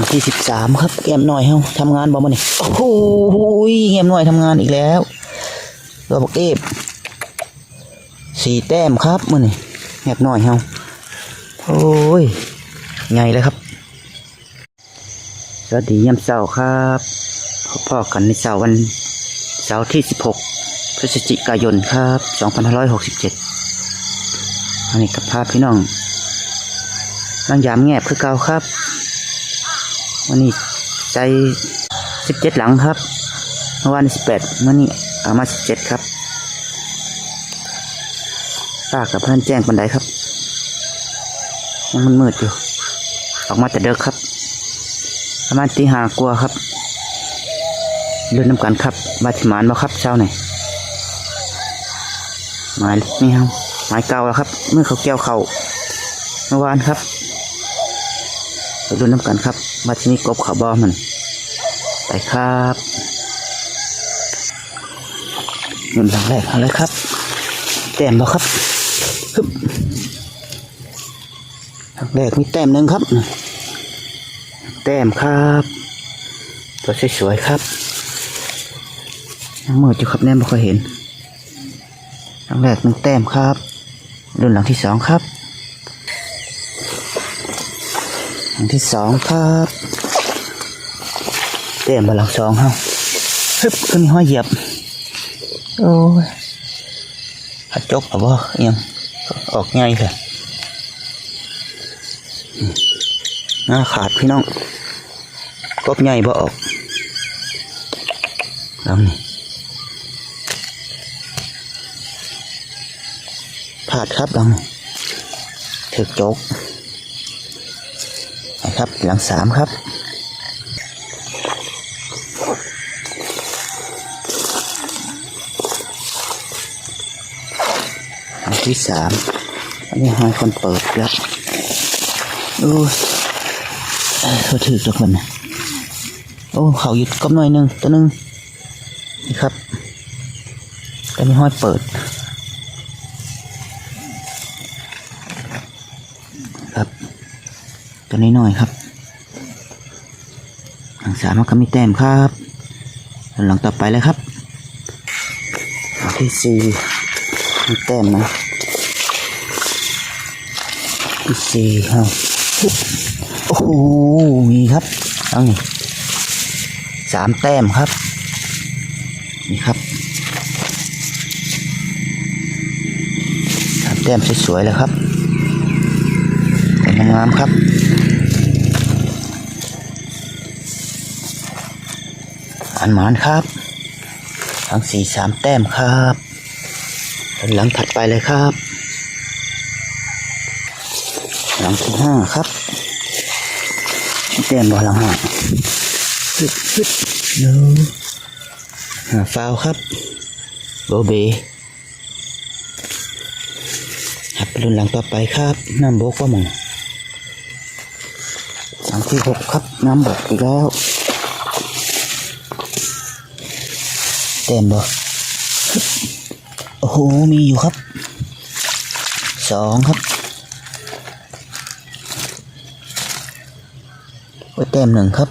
งที่สิบสามครับแก้มหน่อยเฮาทำงานบ่มานี่โอ้โหแก้มหน่อยทำงานอีกแล้วตัวบักเอฟสี่แต้มครับมื่อนี่แก้มหน่อยเฮาโอ้ยไงเลยครับ สวัสดียามเสาร์ครับพบพ่อกันในเสาร์วันเสาร์ที่16พฤศจิกายนครับ2567อันนี้กับภาพพี่น้องร่างยามแงบคือเก่าครับ วันนี้ใจ17หลังครับเมื่อวานนี้18เมื่อนี้เอามา17ครับป้ากับเพื่อนแจ้งปันไดครับยังมันมืดอยู่ออกมาแต่เด็กครับ ประมาณตีหากลัวครับเลื่อนน้ำกันครับบาดหมานมาครับเช้าหน่อยหมายนี่ครับหมายเก่าแล้วครับ เมื่อเขาแก้วเขาเมื่อวานครับ ไปดูน้ำกันครับมาที่นี่กบขาบอมัน ไปครับหนุนหลังแรกเอาเลยครับแต้มบ่ครับฮึบหลังแรกมีแต้มหนึ่งครับ แต้มครับ ตัวสวยๆครับยังมืดอยู่ครับแน่ไม่ค่อยเห็นหลังแรกหนึ่งแต้มครับ รุ่นหลังที่สองครับ หลังที่สองครับแต้มมาหลังสองเฮาฮึบขึ้นมีห้อยเหยียบ โอ้ยหัดจกเอาบ่ยังออกง่ายเลยหน้าขาดพี่น้องกบใหญ่บ่ออกลำนี่พลาดครับลำนี่ถึกโจกนะ ครับ หลังสามครับหลังที่สามอันนี้ห้คนเปิดแล้วโอ้ยเอ้เขาถือตัวคนนะโอ้เขาหยุดก็หน่อยนึงตัวนึงนี่ครับแต่ไม่ห้อยเปิด น้อยๆครับหลังสามก็มีแต้มครับหลังต่อไปเลยครับหลังที่สี่มีแต้มนะที่สี่ครับโอ้โหมีครับเอานี่สามแต้มครับนี่ครับสามแต้มสวยๆเลยครับเป็นงามๆครับ หมานครับทั้งสี่สามแต้มครับหลังถัดไปเลยครับ หลังที่ห้าครับแต้มบอหลังห้าฮึดฮึดเ no หาฟาวครับโบเบหักไปรุ่นหลังต่อไปครับน้ำบกว่ามึงหลังที่หกครับน้ำบกอีกแล้ว ต็มบ่โอ้โห มีอยู่ครับ สองครับโอ้ยเต็มหนึ่งครับ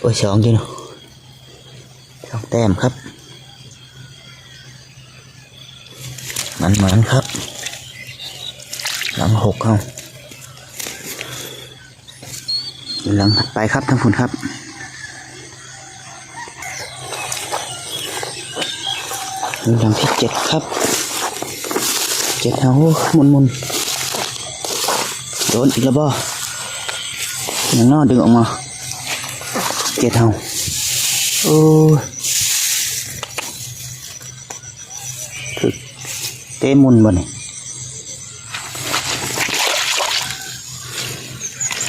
โอ้ยสองจีนสองแต้มครับ มันเหมือนครับ หลังหกเข้าหลังไปครับทั้งคุณครับ หลังที่เจ็ดครับเจ็ดเอาหมุนมุนโดนอีกแล้วบ่อย่างนอดึงออกมาเจ็ดเฮาโอ้ยถึกเตะมุนบ่นี่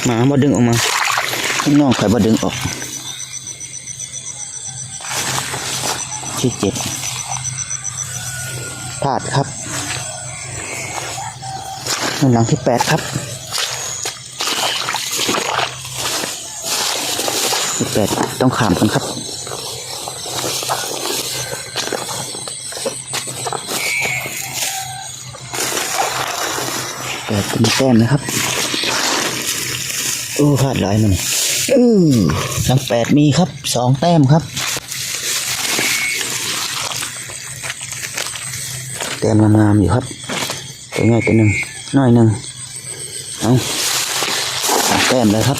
หมาบ่ดึงออกมาพี่น้องข่อยบ่ดึงออกที่เจ็ด พลาดครับหลังที่แปดครับที่แปดต้องขามกันครับแปดเป็นแต้มนะครับโอ้พลาดหลายมันอือหลังแปดมีครับสองแต้มครับ แต้มงามๆอยู่ครับตัวใหญ่ตัวหนึ่งน้อยหนึ่งเอาแต้มเลยครับ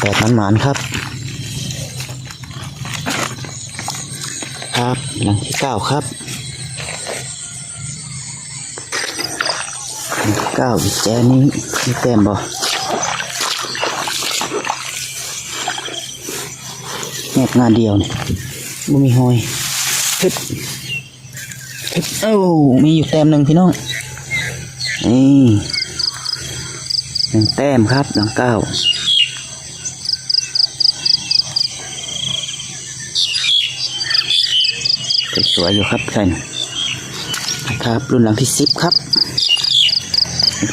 แปดมันหมานครับ ครับหลังที่เก้าครับเก้าอีกแจนี้มีแต้มบ่แงบงานเดียวเนี่ย บ่มีหอยฮึดฮึดเอ้ามีอยู่แต้มหนึ่งพี่น้องนี่หนึ่งแต้มครับหลังเก้าสวยอยู่ครับใช่นะครับรุ่นหลังที่สิบครับ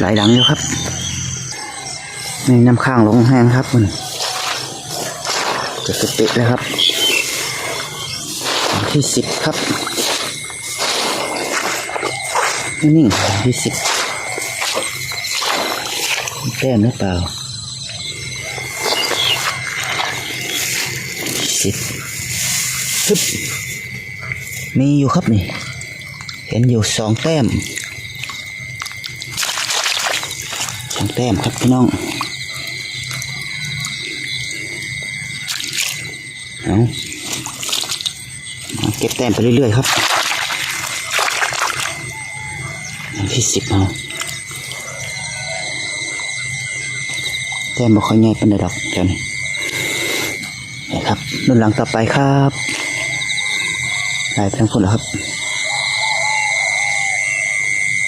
หลายหลังอยู่ครับนี่น้ำข้างลงแห้งครับมันจะสเปะแล้วครับ ที่สิบครับนิ่งๆหลังที่สิบมีแต้มหรือเปล่าสิบฮึบมีอยู่ครับนี่ เห็นอยู่สองแต้มสองแต้มครับพี่น้องเอามา ก็บแต้มไปเรื่อยๆครับที่สิบเอาแต้มบ่ค่อยง่ายเป็นระดับเจ้านี่นี่ครับรุ่นหลังต่อไปครับได้ไปทั้งคนแล้วครับ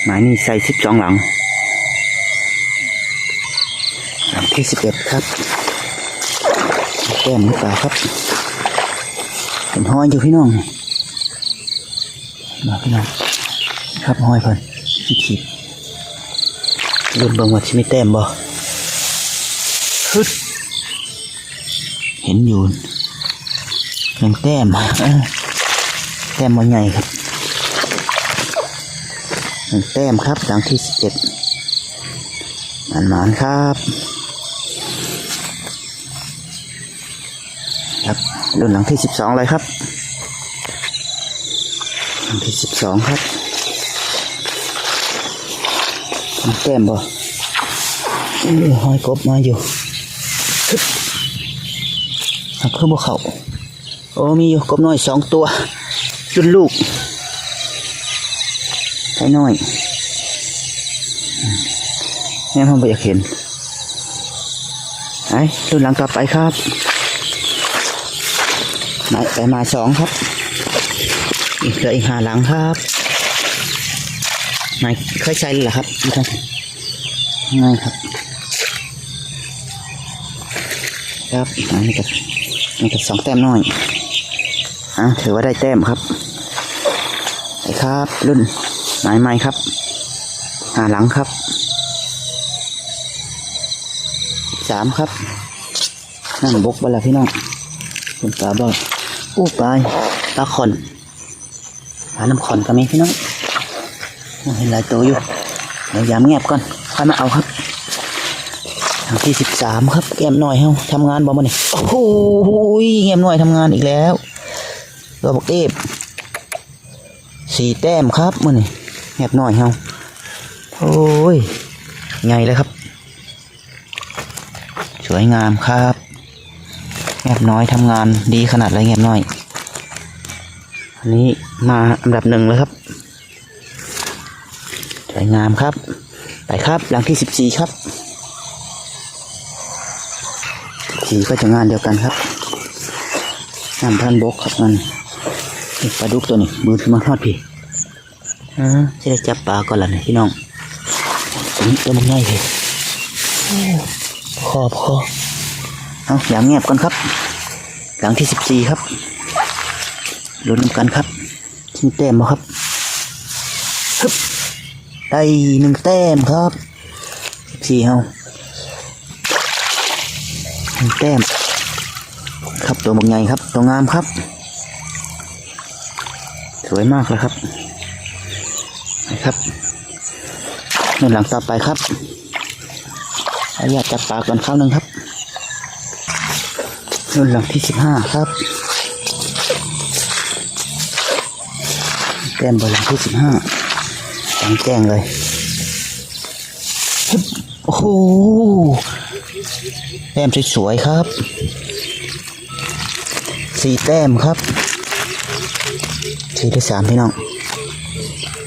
หมายนี่ใส่สิบสองหลัง หลังที่สิบเอ็ดครับแก้มหรือเปล่าครับ เป็นห้อยอยู่พี่น้อง มาพี่น้องครับห้อยเพิ่นขีดขีดรุ่นเบิ่งว่าชิมีแต้มบ่ฮึดเห็นอยู่หนึ่งแต้มแต้มมันใหญ่ครับหนึ่งแต้มครับหลังที่สิบเจ็ดหมานหมานครับครับรุ่นหลังที่สิบสองเลยครับ สองครับหนึ่งแต้มบ่ห้อยกบมาอยู่ฮึบหักคือบ่เขาโอ้มีอยู่กบน้อยสองตัวรุ่นลูกไอ้น้อยแม่พ่อไม่อยากเห็นไอ้รุ่นหลังต่อไปครับมาไปมาสองครับ เหลืออีกห้าหลังครับไม่เคยใช้เลยเหรอครับไม่ต้องง่ายครับ ครับอันนี้ก็อันนี้ก็สองแต้มน้อยอะถือว่าได้แต้มครับไปครับ รุ่นหมายไม้ครับ หาหลังครับสามครับนั่งบกไปแล้วพี่น้องคุณตาบอกอู้ปลายตาขอน หาน้ำขอนก็มีพี่น้องเห็นหลายตัวอยู่เดี๋ยวยามเงียบก่อนค่อยมาเอาครับทางที่สิบสามครับแก้มหน่อยเฮ้าทำงานบ่มาเนี่ยโอ้โหแก้มหน่อยทำงานอีกแล้วตัวบักเอฟสี่แต้มครับมือนี่แงบหน่อยเฮ้าโอ้ยไงเลยครับ สวยงามครับแงบน้อยทำงานดีขนาดไรแงบน้อย อันนี้มาอันดับหนึ่งเลยครับสวยงามครับ ไปครับหลังที่สิบสี่ครับสี่ก็จะงานเดียวกันครับน้ำพันบกครับมันนี่ปลาดุกตัวนี้มือที่มาทอดพี่อ่าจะได้จับปลาก่อนละนี่พี่น้องตัวนี้ตัวมันง่ายเลยโอ้คอคอเอาอย่างเงียบก่อนครับ หลังที่สิบสี่ครับ ลุ้นกันครับชิ้นแต้มบ่ครับฮึบได้หนึ่งแต้มครับสิบสี่เฮาหนึ่งแต้ม ครับตัวบางใหญ่ครับ ตัวงามครับ สวยมากเลยครับนะครับในหลังต่อไปครับออนุญาตจับปลาก่อนข้าหนึ่งครับรุ่นหลังที่สิบห้าครับ แต้มบอลที่สิบห้าจังแจ้งเลยฮึโอ้โหแต้มสวยๆครับสี่แต้มครับสี่ที่สามพี่น้อง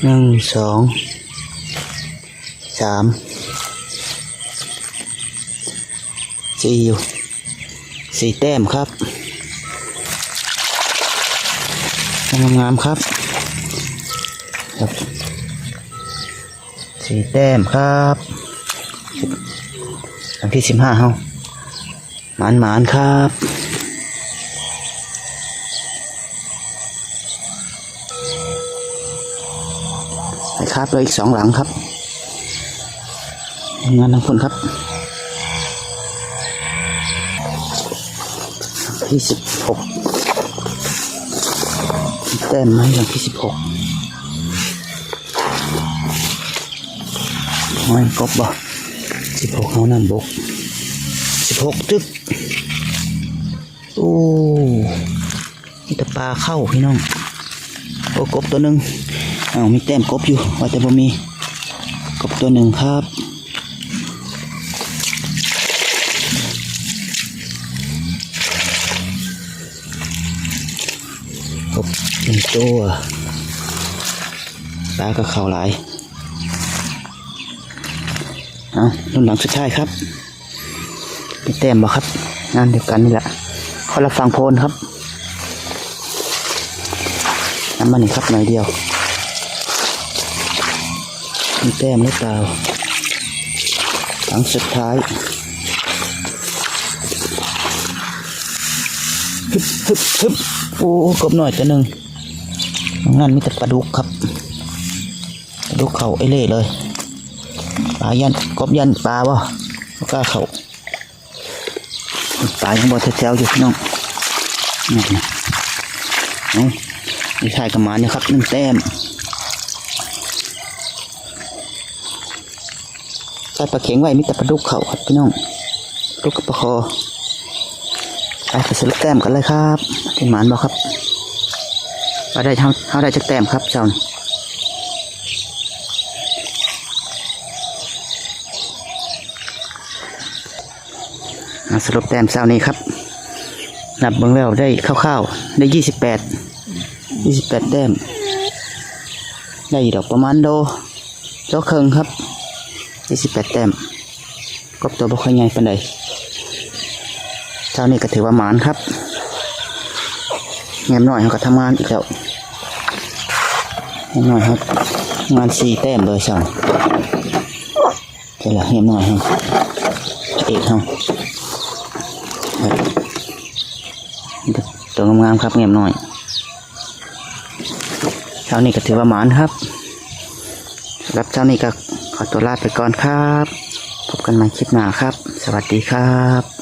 หนึ่งสองสามสี่อยู่สี่แต้มครับงามๆครับ ครับสี่แต้มครับอันที่สิบห้าเฮาหมานหมานๆครับไปครับเลยอีกสองหลังครับงานทั้งคนครับที่สิบหกแต้มไหมหลังที่สิบหก ไม่กบบ่สิบหกเขานั่นบกสิบหกตึกโอ้มีแต่ปลาเข้าพี่น้องโอ้กบตัวหนึ่งเอ้ามีแต้มกบอยู่ว่าแต่บ่มีกบตัวหนึ่งครับกบหนึ่งตัวปลาก็เข่าหลาย เอารุ่นหลังสุดท้ายครับมีแต้มบ่ครับงานเดียวกันนี่แหละคนละฝั่งโพนครับน้ำมันนี่ครับหน่อยเดียวมีแต้มหรือเปล่าครั้งสุดท้ายฮึบฮึบฮึบโอ้กบหน่อยตัวหนึ่งนั่นมีแต่ปลาดุกครับปลาดุกเขาไอเล่เลย ปลายันกบยันปลาบ่กล้าเขาปลายังบ่แถวๆอยู่พี่น้องนี่นะเอามีชายกระมานี่ครับหนึ่งแต้มใส่ปลาเข็งไว้มีแต่ปลาดุกเขาครับพี่น้องลาดุกกับปลาคอไปไปสรุปแต้มกันเลยครับเป็นหมานบ่ครับว่าได้เท่าเท่าได้จักแต้มครับเจ้านี่อ่า สรุปแต้มเจ้านี้ครับนับเบิ่งแล้วได้คร่าวๆ ได้ยี่สิบแปดยี่สิบแปดแต้ม ได้อยู่ดอกประมาณโดโดครึ่งครับยี่สิบแปดแต้มกบตัวบ่ค่อยใหญ่ปานใดเช้านี้ก็ถือว่าหมานครับเงียบหน่อยเขาก็ทำงานอีกแล้วเงียบหน่อยครับ งานสี่แต้มเลยเช้าเจ้าละเงียบหน่อยครับเอกเขาครับนี่ก็ ตัวงามๆครับเงียบหน่อยเช้านี้ก็ถือว่าหมานครับสำหรับเช้านี้ก็ขอตัวลาไปก่อนครับ พบกันใหม่คลิปหน้าครับ สวัสดีครับ